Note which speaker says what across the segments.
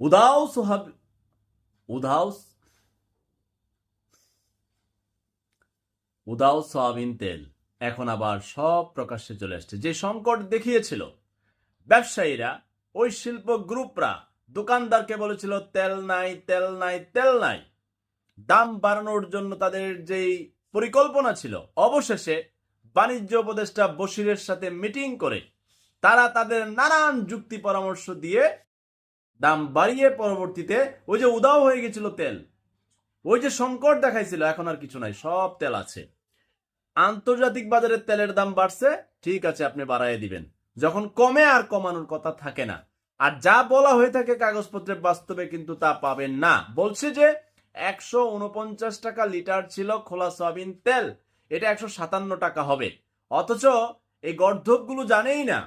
Speaker 1: উদাও Sohab উদাও উদাও soybean তেল। এখন আবার সব প্রকাশ্যে চলে আসছে। যে সংকট দেখিয়েছিল ব্যবসায়ীরা, ওই শিল্প গ্রুপরা, দোকানদারকে বলেছিল, তেল নাই তেল নাই তেল নাই। দাম বাড়ানোর জন্য তাদের যেই পরিকল্পনা ছিল, অবশেষে বাণিজ্য উপদেষ্টা বশিরের সাথে মিটিং করে তারা তাদের নানান যুক্তি পরামর্শ দিয়ে দাম বাড়িয়ে পরবর্তীতে ওই যে উদাও হয়ে গেছিল তেল, ওই যে সংকট দেখাইছিল, এখন আর কিছু নাই, সব তেল আছে। আন্তর্জাতিক বাজারে তেলের দাম বাড়ছে, ঠিক আছে, আপনি বাড়াইয়ে দিবেন। যখন কমে আর কমানোর কথা থাকে না। আর যা বলা হয়ে থাকে কাগজপত্রে, বাস্তবে কিন্তু তা পাবেন না। বলছে যে একশো উনপঞ্চাশ টাকা লিটার ছিল খোলা সয়াবিন তেল, এটা একশো সাতান্ন টাকা হবে। অথচ এই গর্ধবগুলো জানেই না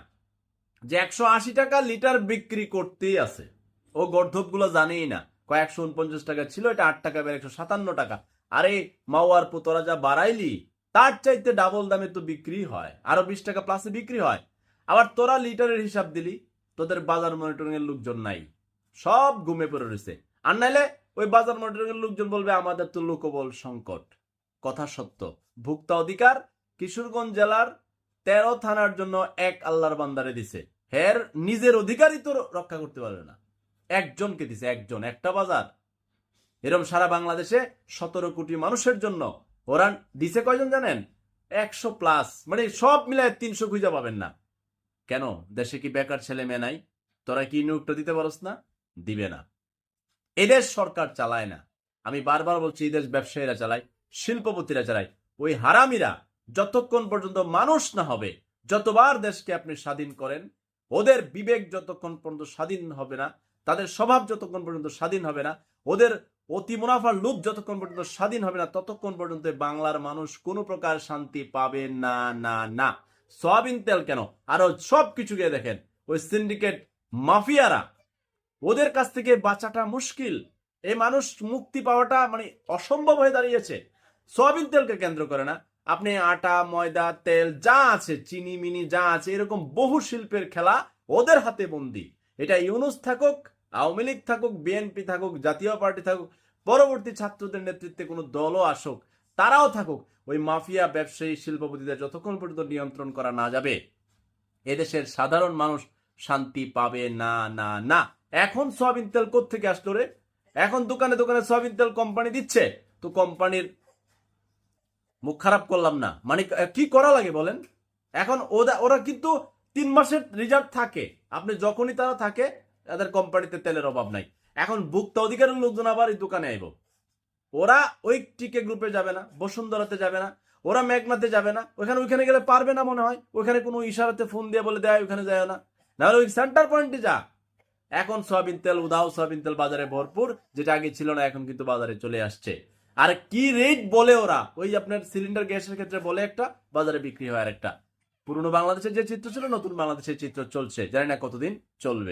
Speaker 1: যে একশো আশি টাকা লিটার বিক্রি করতেই আছে। ও গর্ধবগুলো জানেই না। কয়েকশো উনপঞ্চাশ টাকা ছিল, এটা আট টাকা বেড়ে একশো সাতান্ন টাকা। আরে মাওয়ার পুতরা যা বাড়াইলি, তার চাইতে ডাবল দামে তো বিক্রি হয়। আরও বিশ টাকা প্লাসে বিক্রি হয়। আবার তোরা লিটারের হিসাব দিলি, তোদের বাজার মনিটরিং এর লোকজন নাই। সব ঘুমে পড়ে রয়েছে। আর নাইলে ওই বাজার মনিটরিং এর লোকজন বলবে, আমাদের তো লোকবল সংকট। কথা সত্য। ভুক্তা অধিকার কিশোরগঞ্জ জেলার তেরো থানার জন্য এক আল্লাহর বান্দারে দিছে। হের নিজের অধিকারই তো রক্ষা করতে পারবে না। একজনকে দিছে, একজন, একটা বাজার। এরকম সারা বাংলাদেশে সতেরো কোটি মানুষের জন্য। ওরা দিছে কয়জন জানেন? একশো প্লাস মানে সব মিলায় তিনশো খুঁজে পাবেন না। কেন? দেশে কি বেকার ছেলে মেয়ে নাই? তোরা কি নিয়োগটা দিতে পারস না? দিবে না। এদেশ সরকার চালায় না। আমি বারবার বলছি, এই দেশ ব্যবসায়ীরা চালায়, শিল্পপতিরা চালায়। ওই হারামিরা যতক্ষণ পর্যন্ত মানুষ না হবে, যতবার দেশকে আপনি স্বাধীন করেন, ওদের বিবেক যতক্ষণ পর্যন্ত স্বাধীন হবে না তাদের স্বভাব যতক্ষণ পর্যন্ত স্বাধীন হবে না, ওদের অতি মুনাফার লোভ যতক্ষণ পর্যন্ত স্বাধীন হবে না, ততক্ষণ পর্যন্ত বাংলার মানুষ কোনো প্রকার শান্তি পাবে না না না। সয়াবিন তেল কেন? আরও সব কিছু গিয়ে দেখেন, ওই সিন্ডিকেট মাফিয়ারা, ওদের কাছ থেকে বাঁচাটা মুশকিল। এই মানুষ মুক্তি পাওয়াটা মানে অসম্ভব হয়ে দাঁড়িয়েছে। সয়াবিন তেলকে কেন্দ্র করে না, আপনি আটা, ময়দা, তেল যা আছে, চিনি, মিনি যা আছে, এরকম বহু শিল্পের খেলা ওদের হাতে বন্দি। এটা ইউনুস থাকুক, আওয়ামী লীগ থাকুক, বিএনপি থাকুক, জাতীয় পার্টি থাকুক, পরবর্তী ছাত্রদের নেতৃত্বে কোনো দলও আসুক, তারাও থাকুক, ওই মাফিয়া, ব্যবসায়ী, শিল্পপতিদের যতক্ষণ পর্যন্ত নিয়ন্ত্রণ করা না যাবে, এদেশের সাধারণ মানুষ শান্তি পাবে না না না। এখন সয়াবিন তেল থেকে আসলো রে? এখন দোকানে দোকানে সয়াবিন তেল কোম্পানি দিচ্ছে, তো কোম্পানির মুখ খারাপ করলাম না। মানে কি করা লাগে বলেন? এখন ওরা ওরা কিন্তু তিন মাসের রিজার্ভ থাকে। আপনি যখনই তারা থাকে, তাদের কোম্পানিতে তেলের অভাব নাই। এখন ভুক্ত অধিকারের লোকজন আবার এই দোকানে আইব। ওরা ওই টিকে গ্রুপে যাবে না, বসুন্ধরাতে যাবে না, ওরা মেঘনাতে যাবে না ওখানে ওইখানে গেলে পারবে না মনে হয় ওখানে কোনো ইশারাতে ফোন দিয়ে বলে দেয়, ওইখানে যায় না। নাহলে ওই সেন্টার পয়েন্টে যা। এখন সয়াবিন তেল উদাও সয়াবিন তেল বাজারে ভরপুর, যেটা আগে ছিল না, এখন কিন্তু বাজারে চলে আসছে। আর কি রেট বলে ওরা? ওই আপনার সিলিন্ডার গ্যাসের ক্ষেত্রে বলে একটা, বাজারে বিক্রি হয় আর একটা পুরনো বাংলাদেশের যে চিত্র ছিল নতুন বাংলাদেশের চিত্র চলছে। জানি না কতদিন চলবে।